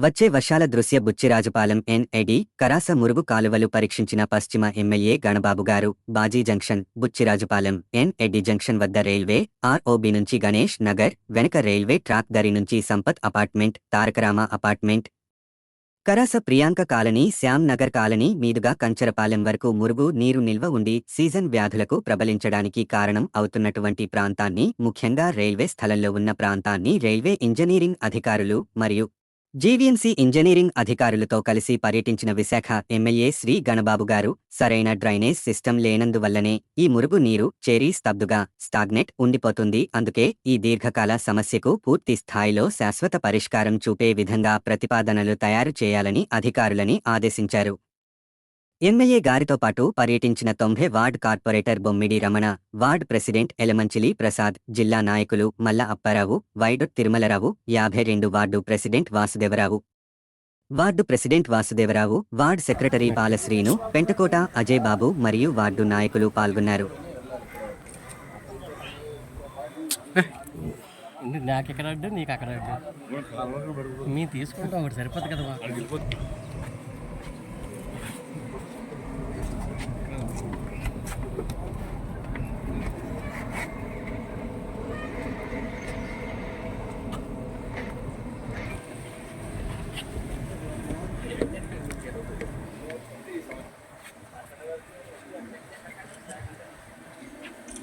వచ్చే వర్షాల దృశ్య బుచ్చిరాజుపాలెం ఎన్ఏడి కరాస మురుగు కాలువలు పరీక్షించిన పశ్చిమ ఎమ్మెల్యే గణబాబు గారు Baji junction Butchirajupalem NAD junction వద్ద రైల్వే ఆర్ఓబి నుంచి గణేష్ నగర్ వెనక రైల్వే ట్రాక్ దరి నుంచి Sampath apartment Tarakarama apartment. Karasa Priyanka colony Shyam Nagar colony మీదుగా కంచరపాలెం వరకు మురుగు నీరు నిల్వ ఉండి సీజన్ వ్యాధులకు ప్రబలించడానికి కారణం అవుతున్నటువంటి ప్రాంతాన్ని ముఖ్యంగా రైల్వే స్థలంలో ఉన్న ప్రాంతాన్ని రైల్వే ఇంజనీరింగ్ అధికారులు మరియు జీవీఎంసీ ఇంజనీరింగ్ అధికారులతో కలిసి పర్యటించిన విశాఖ ఎమ్మెల్యే శ్రీ గణబాబు గారు సరైన డ్రైనేజ్ సిస్టమ్ లేనందువల్లనే ఈ మురుగు నీరు చేరి స్తబ్దుగా స్టాగ్నెట్ ఉండిపోతుంది. అందుకే ఈ దీర్ఘకాల సమస్యకు పూర్తి స్థాయిలో శాశ్వత పరిష్కారం చూపే విధంగా ప్రతిపాదనలు తయారు చేయాలని అధికారులని ఆదేశించారు. ఎమ్మెల్యే గారితో పాటు పర్యటించిన తొంభై ward corporator Bommidi Ramana ward president Elamanchili Prasad జిల్లా నాయకులు మల్ల అప్పారావు వైడు తిరుమలరావు యాభై రెండు ward president Vasudevarao. Ward president Vasudevarao ward secretary Balasrinu Pentakota Ajay Babu మరియు వార్డు నాయకులు పాల్గొన్నారు. నాకు ఎక్కడ నీకు అక్కడ మీరు తీసుకుంటాం ఒకటి సరిపోదు కదా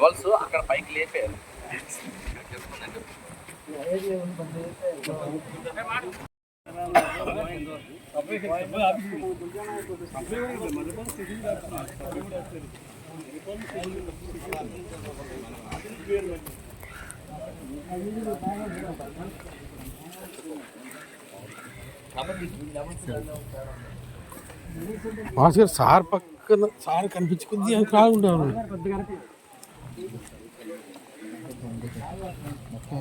లెవెల్స్ అక్కడ పైకి లేపారు మాస్ గారు సార్ పక్కన సార్ కనిపించుకుంది అని కాకుండా మొత్తం